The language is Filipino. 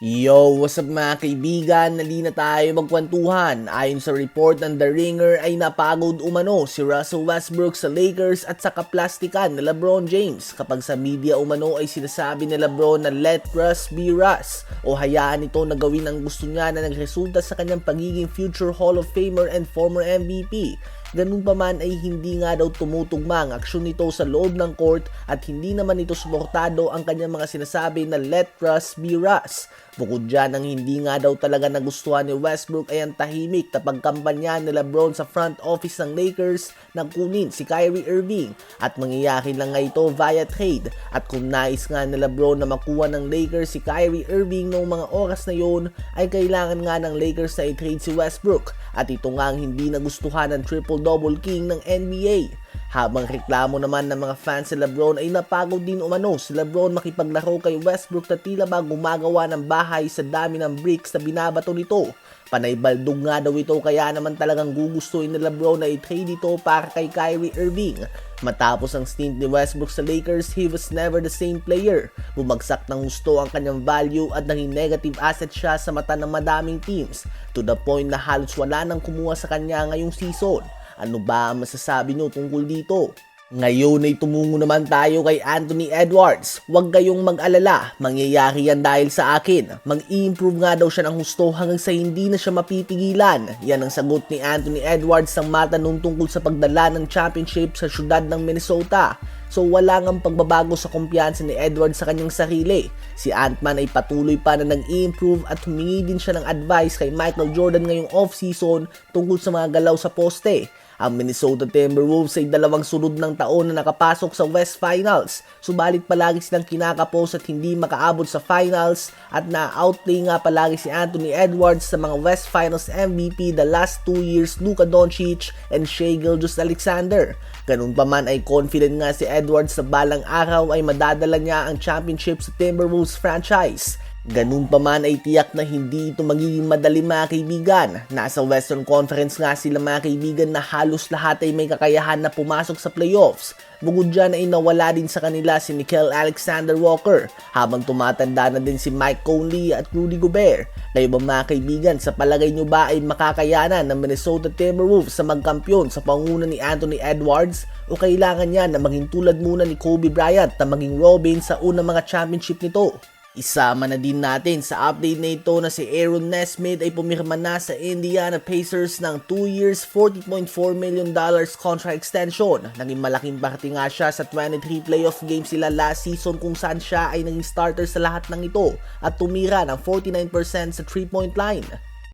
Yo, what's up mga kaibigan? Nali na tayo magkwentuhan. Ayon sa report ng The Ringer ay napagod umano si Russell Westbrook sa Lakers at sa kaplastikan ni LeBron James kapag sa media umano ay sinasabi ni LeBron na let Russ be Russ o hayaan ito na gawin ang gusto niya na nagresulta sa kanyang pagiging future Hall of Famer and former MVP. Ganun pa man ay hindi nga daw tumutugma ang aksyon nito sa loob ng court at hindi naman ito suportado ang kanyang mga sinasabi na let Russ be Russ. Bukod dyan, ang hindi nga daw talaga nagustuhan ni Westbrook ay ang tahimik na pagkampanya ni Lebron sa front office ng Lakers na kunin si Kyrie Irving at mangyayari lang nga ito via trade. At kung nais nga ni Lebron na makuha ng Lakers si Kyrie Irving noong mga oras na yon ay kailangan nga ng Lakers na i-trade si Westbrook at ito nga ang hindi nagustuhan ng triple-double king ng NBA. Habang reklamo naman ng mga fans si Lebron ay napagod din umano si Lebron makipaglaro kay Westbrook na tila ba gumagawa ng bahay sa dami ng bricks na binabato nito. Panay baldog nga daw ito kaya naman talagang gugustuhin ni Lebron na i-trade ito para kay Kyrie Irving. Matapos ang stint ni Westbrook sa Lakers, he was never the same player. Bumagsak ng gusto ang kanyang value at naging negative asset siya sa mata ng madaming teams to the point na halos wala nang kumuha sa kanya ngayong season. Ano ba ang masasabi nyo tungkol dito? Ngayon ay tumungo naman tayo kay Anthony Edwards. Huwag kayong mag-alala, mangyayari yan dahil sa akin. Mag-i-improve nga daw siya ng husto hanggang sa hindi na siya mapipigilan. Yan ang sagot ni Anthony Edwards sa matanong tungkol sa pagdala ng championship sa syudad ng Minnesota. So wala ngang pagbabago sa kumpiyansa ni Edwards sa kanyang sarili. Si Ant-Man ay patuloy pa na nag-i-improve at humingi din siya ng advice kay Michael Jordan ngayong off-season tungkol sa mga galaw sa poste. Ang Minnesota Timberwolves ay dalawang sunod ng taon na nakapasok sa West Finals. Subalit palagi silang kinakapos at hindi makaabot sa finals at na-outplay nga palagi si Anthony Edwards sa mga West Finals MVP the last two years Luka Doncic and Shea Gilgeous-Alexander. Ganun pa man ay confident nga si Edwards sa balang araw ay madadala niya ang championship sa Timberwolves franchise. Ganun pa man ay tiyak na hindi ito magiging madali mga kaibigan. Nasa Western Conference nga sila mga kaibigan na halos lahat ay may kakayahan na pumasok sa playoffs. Bukod dyan ay nawala din sa kanila si Nickel Alexander Walker habang tumatanda na din si Mike Conley at Rudy Gobert. Kayo ba mga kaibigan, sa palagay nyo ba ay makakayanan ng Minnesota Timberwolves sa magkampiyon sa panguna ni Anthony Edwards o kailangan niya na maging tulad muna ni Kobe Bryant na maging Robin sa unang mga championship nito? Isama na din natin sa update na ito na si Aaron Nesmith ay pumirma na sa Indiana Pacers ng 2 years $40.4 million dollars contract extension. Naging malaking parte nga siya sa 23 playoff games sila last season kung saan siya ay naging starter sa lahat ng ito at tumira ng 49% sa 3-point line.